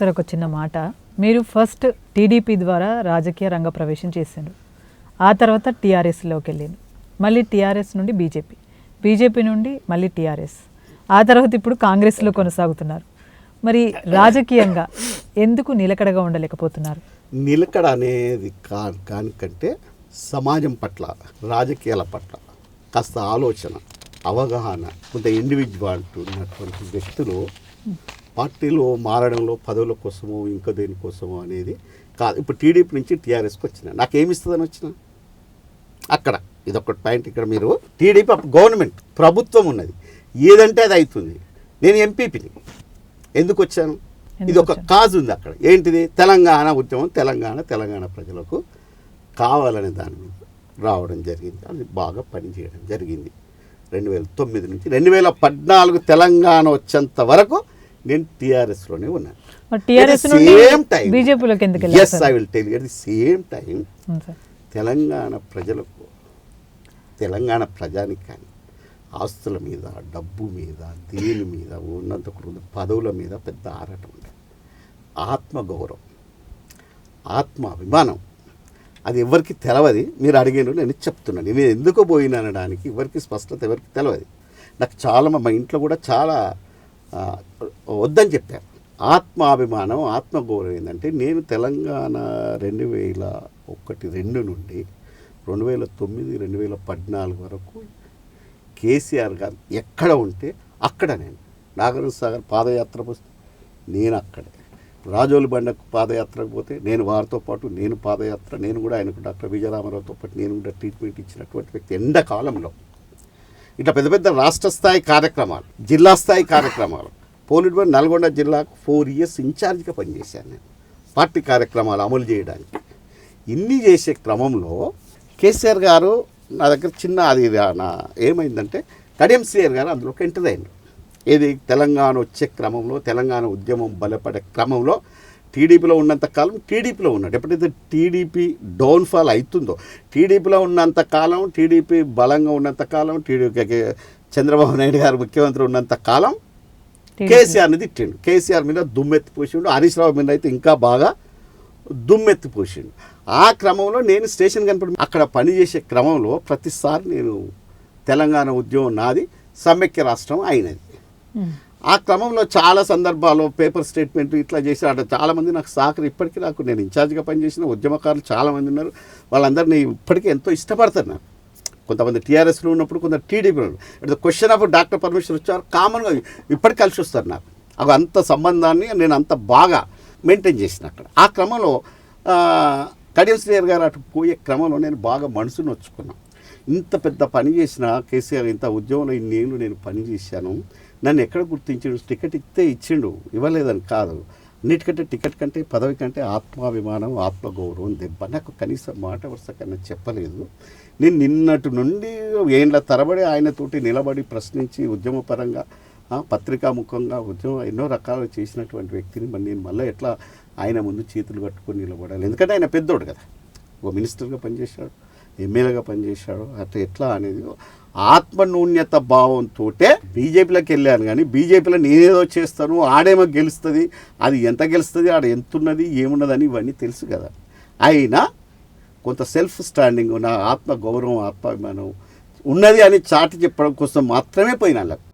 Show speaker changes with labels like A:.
A: Sir ఒక చిన్న మాట. మీరు ఫస్ట్ టీడీపీ ద్వారా రాజకీయ రంగ ప్రవేశం చేసిండ్రు. ఆ తర్వాత టీఆర్ఎస్లోకి వెళ్ళిండు మళ్ళీ టీఆర్ఎస్ నుండి బీజేపీ. బీజేపీ నుండి మళ్ళీ టీఆర్ఎస్. ఆ తర్వాత ఇప్పుడు కాంగ్రెస్లో కొనసాగుతున్నారు. మరి రాజకీయంగా ఎందుకు నిలకడగా ఉండలేకపోతున్నారు?
B: నిలకడ అనేది కా కానికంటే సమాజం పట్ల రాజకీయాల పట్ల కాస్త ఆలోచన అవగాహన కొంత ఇండివిజువాలిటీ ఉన్నటువంటి వ్యక్తులు పార్టీలో మారడంలో పదవుల కోసమో ఇంకా దేనికోసమో అనేది కాదు. ఇప్పుడు టీడీపీ నుంచి టీఆర్ఎస్కి వచ్చిన. నాకేమిస్తుందని వచ్చిన? అక్కడ. ఇదొక పాయింట్ ఇక్కడ మీరు. టీడీపీ గవర్నమెంట్ ప్రభుత్వం ఉన్నది. ఏదంటే అది అవుతుంది. నేను ఎంపీపీని. ఎందుకు వచ్చాను? ఇది ఒక కాజ్ ఉంది అక్కడ. ఏంటిది? తెలంగాణ ఉద్యమం తెలంగాణ తెలంగాణ ప్రజలకు కావాలనే దాని మీద రావడం జరిగింది. అది బాగా పనిచేయడం జరిగింది. రెండు వేల తొమ్మిది నుంచి రెండు వేల పద్నాలుగు తెలంగాణ వచ్చేంత వరకు నేను టీఆర్ఎస్లోనే ఉన్నాను.
A: టీఆర్ఎస్
B: సేమ్ టైం
A: బీజేపీలోకి ఎందుకు వెళ్ళారు
B: yes? I will tell at the same time Telangana ప్రజలకు తెలంగాణ ప్రజానికాన్ని ఆస్తుల మీద డబ్బు మీద దేని మీద ఉన్నంత పదవుల మీద పెద్ద ఆరాటం ఉంది ఆత్మగౌరవం ఆత్మ అభిమానం అది ఎవరికి తెలవది? మీరు అడిగారు నేను చెప్తున్నాను. నేను ఎందుకు పోయినా అనడానికి ఎవరికి స్పష్టత ఎవరికి తెలవదు? నాకు చాలా మా ఇంట్లో కూడా చాలా వద్దని చెప్పారు. ఆత్మాభిమానం ఆత్మగౌరవం ఏంటంటే నేను తెలంగాణ రెండు వేల ఒకటి రెండు నుండి రెండు వేల తొమ్మిది రెండు వేల పద్నాలుగు వరకు కేసీఆర్ గారు ఎక్కడ ఉంటే అక్కడ నేను. నాగరం సాగర్ పాదయాత్ర వస్తే నేను అక్కడే. రాజోలి బండకు పాదయాత్రకు పోతే నేను వారితో పాటు నేను పాదయాత్ర నేను కూడా ఆయనకు డాక్టర్ విజయరామారావుతో పాటు నేను కూడా ట్రీట్మెంట్ ఇచ్చినటువంటి వ్యక్తి ఎండాకాలంలో. ఇట్లా పెద్ద పెద్ద రాష్ట్ర స్థాయి కార్యక్రమాలు జిల్లా స్థాయి కార్యక్రమాలు. పోలిట్ నల్గొండ జిల్లాకు ఫోర్ ఇయర్స్ ఇన్ఛార్జ్గా పనిచేశాను నేను పార్టీ కార్యక్రమాలు అమలు చేయడానికి. ఇన్ని చేసే క్రమంలో కేసీఆర్ గారు నా దగ్గర చిన్న అది నా ఏమైందంటే కడియం శ్రీయర్ గారు అందులోకి ఎంటర్ అయ్యారు. ఏది తెలంగాణ వచ్చే క్రమంలో తెలంగాణ ఉద్యమం బలపడే క్రమంలో టీడీపీలో ఉన్నంత కాలం టీడీపీలో ఉన్నాడు. ఎప్పుడైతే టీడీపీ డౌన్ఫాల్ అవుతుందో టీడీపీలో ఉన్నంత కాలం టీడీపీ బలంగా ఉన్నంత కాలం టీడీపీ చంద్రబాబు నాయుడు గారు ముఖ్యమంత్రి ఉన్నంత కాలం కేసీఆర్ని తిట్టిండు. కేసీఆర్ మీద దుమ్మెత్తి పోసిండు. హరీష్ రావు మీద అయితే ఇంకా బాగా దుమ్మెత్తి పోసిండు. ఆ క్రమంలో నేను స్టేషన్ కనపడి అక్కడ పనిచేసే క్రమంలో ప్రతిసారి నేను తెలంగాణ ఉద్యమం నాది సమైక్య రాష్ట్రం అయినది. ఆ క్రమంలో చాలా సందర్భాల్లో పేపర్ స్టేట్మెంట్ ఇట్లా చేశాడు చాలామంది నాకు సహకరి ఇప్పటికీ నాకు నేను ఇన్ఛార్జ్గా పనిచేసిన ఉద్యమకారులు చాలామంది ఉన్నారు. వాళ్ళందరినీ ఇప్పటికీ ఎంతో ఇష్టపడతారు నాకు. కొంతమంది టీఆర్ఎస్లో ఉన్నప్పుడు కొంత టీడీపీలో it the question of doctor permission వచ్చారు కామన్గా ఇప్పటికి కలిసి వస్తారు నాకు. అవి అంత సంబంధాన్ని నేను అంత బాగా మెయింటైన్ చేసిన అక్కడ. ఆ క్రమంలో కడియం శ్రీయర్ గారు అటు పోయే క్రమంలో నేను బాగా మనసును వచ్చుకున్నాను ఇంత పెద్ద పని చేసిన కేసీఆర్ ఇంత ఉద్యమంలో ఇన్నేళ్ళు నేను పని చేశాను. నన్ను ఎక్కడ గుర్తించాడు? టికెట్ ఇస్తే ఇచ్చిండు. ఇవ్వలేదని కాదు. అన్నిటికంటే టికెట్ కంటే పదవి కంటే ఆత్మాభిమానం ఆత్మగౌరవం దెబ్బ. నాకు కనీసం మాట వరుస కన్నా చెప్పలేదు. నేను నిన్నటి నుండి ఏండ్ల తరబడి ఆయనతోటి నిలబడి ప్రశ్నించి ఉద్యమపరంగా పత్రికా పత్రికాముఖంగా ఉద్యమం ఎన్నో రకాలు చేసినటువంటి వ్యక్తిని మరి నేను మళ్ళీ ఎట్లా ఆయన ముందు చేతులు కట్టుకొని నిలబడాలి? ఎందుకంటే ఆయన పెద్దోడు కదా. ఒక మినిస్టర్గా పనిచేశాడు ఎమ్మెల్యేగా పనిచేశాడు. అట్లా ఎట్లా అనేది ఆత్మనూన్యత భావంతో బీజేపీలోకి వెళ్ళాను కానీ బీజేపీలో నేనేదో చేస్తాను ఆడేమో గెలుస్తుంది అది ఎంత గెలుస్తుంది ఆడ ఎంతున్నది ఏమున్నదని ఇవన్నీ తెలుసు కదా. అయినా కొంత సెల్ఫ్ స్టాండింగ్ నా ఆత్మ గౌరవం ఆత్మాభిమానం ఉన్నది అని చాటి చెప్పడం కోసం మాత్రమే పోయినా వాళ్ళకు